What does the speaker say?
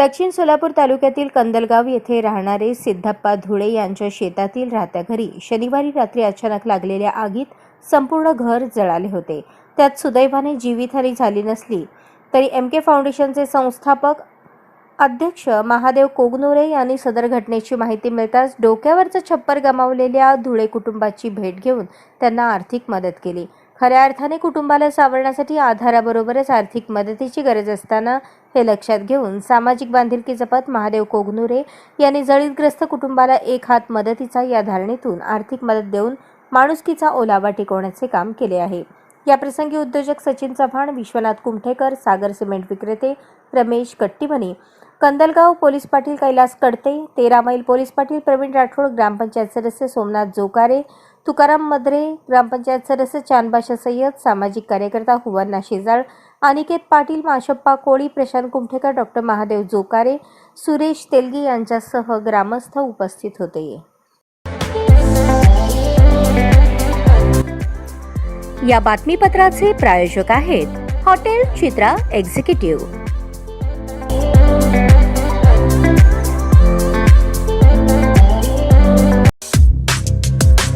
दक्षिण सोलापूर तालुक्यातील कंदलगाव येथे राहणारे सिद्धप्पा धुळे यांच्या शेतातील राहत्या घरी शनिवारी रात्री अचानक लागलेल्या आगीत संपूर्ण घर जळाले होते. त्यात सुदैवाने जीवितहानी झाली नसली तरी एम के फाउंडेशनचे संस्थापक अध्यक्ष महादेव कोगनोरे यांनी सदर घटनेची माहिती मिळताच डोक्यावरचं छप्पर गमावलेल्या धुळे कुटुंबाची भेट घेऊन त्यांना आर्थिक मदत केली. खऱ्या अर्थाने कुटुंबाला सावरण्यासाठी आधाराबरोबरच आर्थिक मदतीची गरज असताना हे लक्षात घेऊन सामाजिक बांधिलकी जपत महादेव कोगनुरे यांनी जळीतग्रस्त कुटुंबाला एक हात मदतीचा या धारणेतून आर्थिक मदत देऊन माणुसकीचा ओलावा टिकवण्याचे काम केले आहे. याप्रसंगी उद्योजक सचिन चव्हाण विश्वनाथ कुमठेकर सागर सिमेंट विक्रेते रमेश कट्टीमनी कंदलगाव पोलीस पाटील कैलास कडते तेरा मैल पोलीस पाटील प्रवीण राठोड ग्रामपंचायत सदस्य सोमनाथ जोकारे तुकाराम मद्रे ग्रामपंचायत सदस्य चांदबाशा सय्यद सामाजिक कार्यकर्ता हुवन्ना शेजाळ अनिकेत पाटील माशप्पा कोळी प्रशांत कुमठेकर डॉक्टर महादेव जोकारे सुरेश तेलगी यांच्यासह ग्रामस्थ उपस्थित होते. या बातमीपत्राचे प्रायोजक आहेत हॉटेल चित्रा एक्झिक्युटिव्ह.